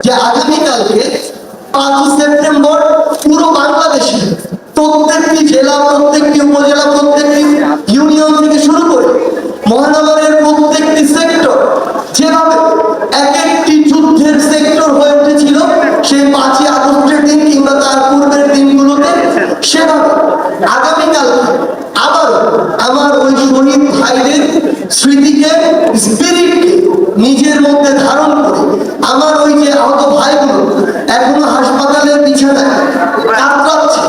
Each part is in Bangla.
যে আগামীকালকে পাঁচ সেপ্টেম্বর এখনও হাসপাতালের বিছানায় কাতরাচ্ছে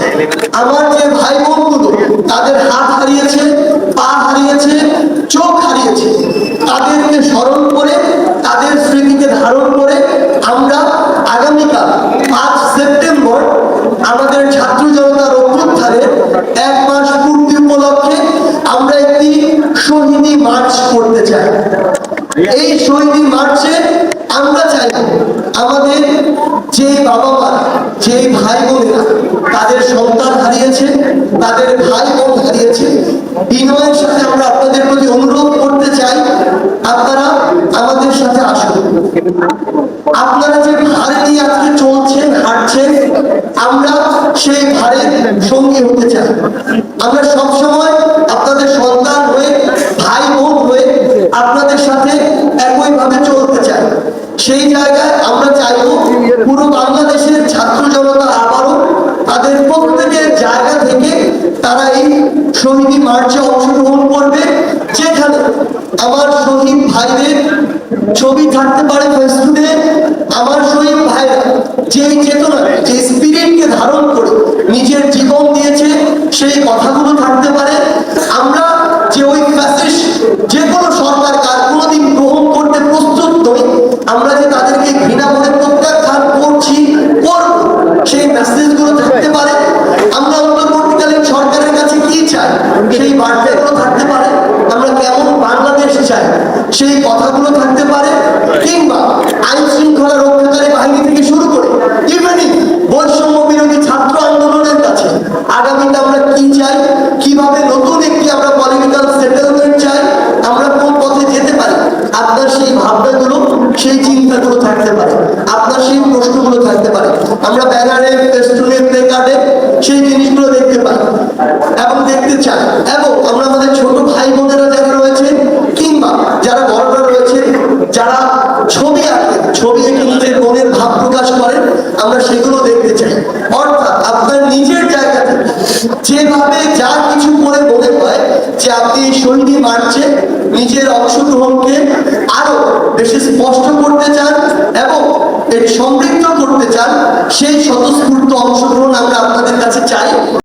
আমার যে ভাই বোনগুলো তাদের হাত হারিয়েছে পা হারিয়েছে চোখ হারিয়েছে তাদেরকে স্মরণ করে তাদের স্মৃতিকে ধারণ করে আমরা আগামীকাল পাঁচ সেপ্টেম্বর আমাদের ছাত্র জনতার অভ্যুত্থানের এক মাস পূর্তি উপলক্ষে আমরা একটি শহীদী মার্চ করতে চাই। এই শহীদী মার্চে আমরা চাই আমাদের যে বাবা মা যে ভাই বোনেরা তাদের সন্তান হারিয়েছে, তাদের ভাই বোন হারিয়েছে, বিনয়ের সাথে আমরা আপনাদের প্রতি অনুরোধ করতে চাই, আপনারা আমাদের সাথে আসুন। আপনারা যে ভার সেই জায়গায় আমরা চাইব পুরো বাংলাদেশের ছাত্র জনতা আবারও তাদের প্রত্যেকের জায়গা থেকে তারা এই শহীদী মার্চে অংশগ্রহণ করবে। যেখানে আমার শহীদ ভাইদের ছবি থাকতে পারে ফেসবুকে, আমার শহীদ ভাইরা যে চেতনা যে স্পিরিটকে ধারণ করে নিজের জীবন দিয়েছে, সেই কথাগুলো বার্তাগুলো থাকতে পারে? আমরা কেমন বাংলাদেশ চাই? সেই কথাগুলো থাকতে পারে? কিংবা আইন শৃঙ্খলা রক্ষাকারী বাহিনী থেকে শুরু করে ইভেনিং বৈষম্য বিরোধী ছাত্র আন্দোলনের কাছে, আগামীতে আমরা কি চাই? কীভাবে নতুন একটি আমরা পলিটিক্যাল সেটেলমেন্ট চাই? আমরা কোন পথে যেতে পারি? আপনার সেই ভাবনাগুলো, সেই চিন্তাগুলো থাকতে পারে। আপনার সেই প্রশ্নগুলো থাকতে পারে। আমরা ব্যানারে প্লে কার্ডে সেই জিনিসগুলো দেখতে পাই। এবং দেখতে চাই এবং আমরা আমাদের ছোট ভাই বোনেরা যারা রয়েছে কিংবা যারা বড়রা রয়েছে যারা ছবি আঁকে, ছবি এঁকে নিজের মনের ভাব প্রকাশ করেন আমরা সেগুলো দেখতে চাই। অর্থাৎ আপনার নিজের জায়গা থেকে যেভাবে যা কিছু করে মনে হয় যে আপনি শহীদী মার্চে নিজের অংশগ্রহণকে আরও বেশি স্পষ্ট করতে চান এবং এর সমৃদ্ধ করতে চান, সেই স্বতঃস্ফূর্ত অংশগ্রহণ আমরা আপনাদের কাছে চাই।